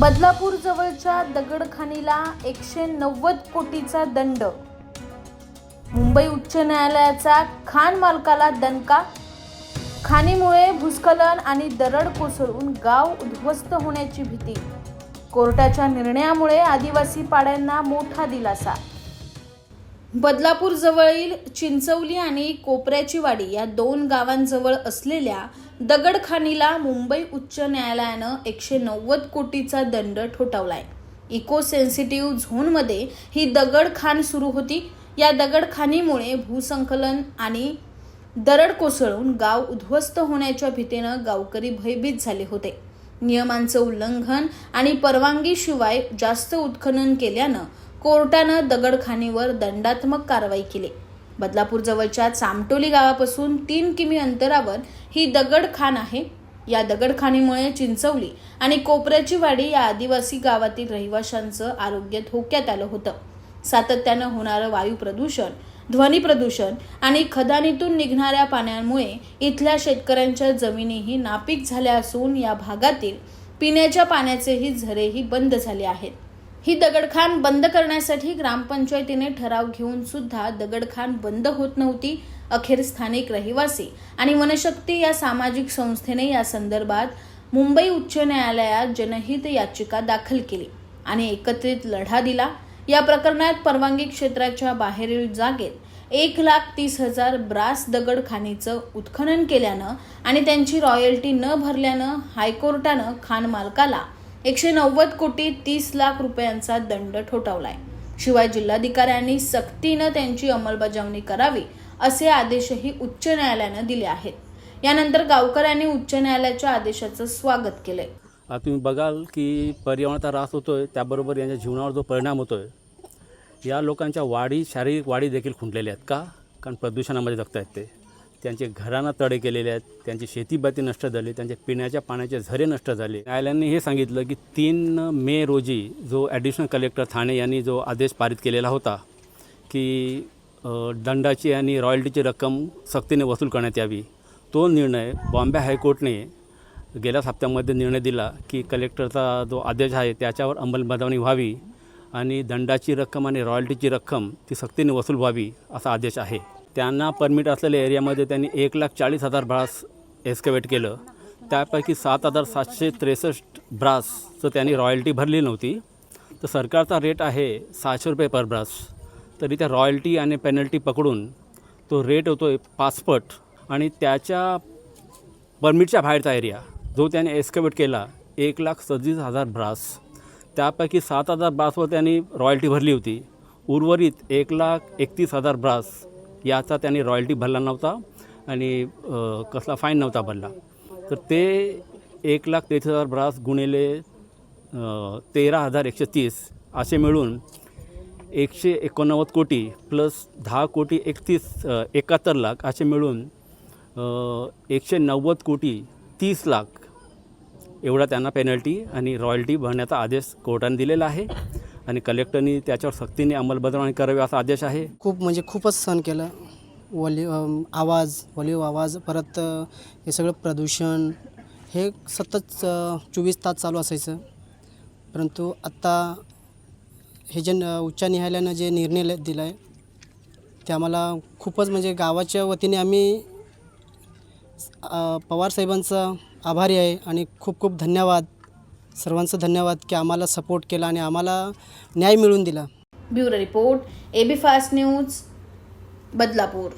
बदलापूर जवळच्या दगडखाणीला एकशे नव्वद कोटीचा दंड. मुंबई उच्च न्यायालयाचा खाण मालकाला दणका. खाणीमुळे भूस्खलन आणि दरड कोसळून गाव उद्ध्वस्त होण्याची भीती. कोर्टाच्या निर्णयामुळे आदिवासी पाड्यांना मोठा दिलासा. बदलापूर जवळील चिंचवली आणि कोपऱ्याची वाडी या दोन गावांजवळ असलेल्या दगडखानीला मुंबई उच्च न्यायालयानं एकशे नव्वद कोटीचा दंड ठोठावलाय. इको सेन्सिटिव्ह झोनमध्ये ही दगडखान सुरू होती. या दगडखानीमुळे भूसंकलन आणि दरड कोसळून गाव उद्ध्वस्त होण्याच्या भीतीनं गावकरी भयभीत झाले होते. नियमांचं उल्लंघन आणि परवानगीशिवाय जास्त उत्खनन केल्यानं कोर्टानं दगडखानीवर दंडात्मक कारवाई केली. बदलापूर जवळच्या चामटोली गावापासून तीन किमी अंतरावर ही दगडखान आहे. या दगडखाणीमुळे चिंचवली आणि कोपऱ्याची वाडी या आदिवासी गावातील रहिवाशांचं आरोग्य धोक्यात आलं होतं. सातत्यानं होणारं वायू प्रदूषण ध्वनी प्रदूषण आणि खदानीतून निघणाऱ्या पाण्यामुळे इथल्या शेतकऱ्यांच्या जमिनीही नापीक झाल्या असून या भागातील पिण्याच्या पाण्याचेही झरेही बंद झाले आहेत. ही दगडखान बंद करण्यासाठी ग्रामपंचायतीने ठराव घेऊन सुद्धा दगडखान बंद होत नव्हती अखेर स्थानिक रहिवासी आणि वनशक्ती या सामाजिक संस्थेने या संदर्भात मुंबई उच्च न्यायालयात जनहित याचिका दाखल केली आणि एकत्रित लढा दिला. या प्रकरणात परवानगी क्षेत्राच्या बाहेरील जागेत एक लाख तीस हजार ब्रास दगड खाणीचं उत्खनन केल्यानं आणि त्यांची रॉयल्टी न भरल्यानं हायकोर्टानं खाण मालकाला एकशे नव्वद कोटी तीस लाख रुपयांचा दंड ठोठावलाय. शिवाय जिल्हाधिकाऱ्यांनी सक्तीनं त्यांची अंमलबजावणी करावी असे आदेशही उच्च न्यायालयानं दिले आहेत. यानंतर गावकऱ्यांनी उच्च न्यायालयाच्या आदेशाचं स्वागत केलंय. तुम्ही बघाल की पर्यावरणाचा ऱ्हास होतो आहे त्याबरोबर यांच्या जीवनावर जो परिणाम होतो आहे या लोकांच्या वाढी शारीरिक वाढी देखील खुंटलेल्या आहेत का? कारण प्रदूषणामध्ये जगत आहेत ते. त्यांचे घरांना तडे केलेले आहेत त्यांची शेतीबाती नष्ट झाली त्यांच्या पिण्याच्या पाण्याचे झरे नष्ट झाले. न्यायालयाने हे सांगितलं की तीन मे रोजी जो ॲडिशनल कलेक्टर ठाणे यांनी जो आदेश पारित केलेला होता की दंडाची आणि रॉयल्टीची रक्कम सक्तीने वसूल करण्यात यावी तो निर्णय बॉम्बे हायकोर्टने गेल्याच हप्त्यामध्ये निर्णय दिला की कलेक्टरचा जो आदेश आहे त्याच्यावर अंमलबजावणी व्हावी आणि दंडाची रक्कम आणि रॉयल्टीची रक्कम ती सक्तीने वसूल व्हावी असा आदेश आहे. त्यांना परमिट असलेल्या एरियामध्ये त्यांनी एक लाख चाळीस हजार ब्रास एस्केवेट केलं. त्यापैकी सात हजार सातशे त्रेसष्ट ब्रासचं त्यांनी रॉयल्टी भरली नव्हती. तर सरकारचा रेट आहे सहाशे रुपये पर ब्रास. तरी त्या रॉयल्टी आणि पेनल्टी पकडून तो रेट होतो आहे पाचपट आणि त्याच्या परमिटच्या बाहेरचा एरिया जो त्याने एस्केवेट केला एक लाख सदतीस हजार ब्रास. त्यापैकी सात हजार ब्रासवर त्यांनी रॉयल्टी भरली होती. उर्वरित एक लाख एकतीस हजार ब्रास याचा त्यांनी रॉयल्टी भरला नव्हता आणि कसला फाईन नव्हता भरला. तर ते एक लाख तेहतीस हजार ब्रास गुणिले तेरा हजार एकशे तीस असे मिळून एकशे एकोणनव्वद कोटी प्लस दहा कोटी एकतीस एकाहत्तर लाख असे मिळून एकशे नव्वद कोटी तीस लाख एवढा त्यांना पेनल्टी आणि रॉयल्टी भरण्याचा आदेश कोर्टाने दिलेला आहे. आणि कलेक्टरनी त्याच्यावर सक्तीने अंमलबजावणी करावी असा आदेश आहे? खूप म्हणजे खूपच सहन केलं. वॉल्यू आवाज वॉल्यू आवाज परत हे सगळं प्रदूषण हे सतत चोवीस तास चालू असायचं. परंतु आत्ता हे जे न- उच्च न्यायालयानं जे निर्णय दिला आहे ते आम्हाला खूपच म्हणजे गावाच्या वतीने आम्ही पवार पवारसाहेबांचा आभारी आहे आणि खूप खूप धन्यवाद. सर्वांचं धन्यवाद की आम्हाला सपोर्ट केला आणि आम्हाला न्याय मिळवून दिला. Bureau report AB fast news Badlapur.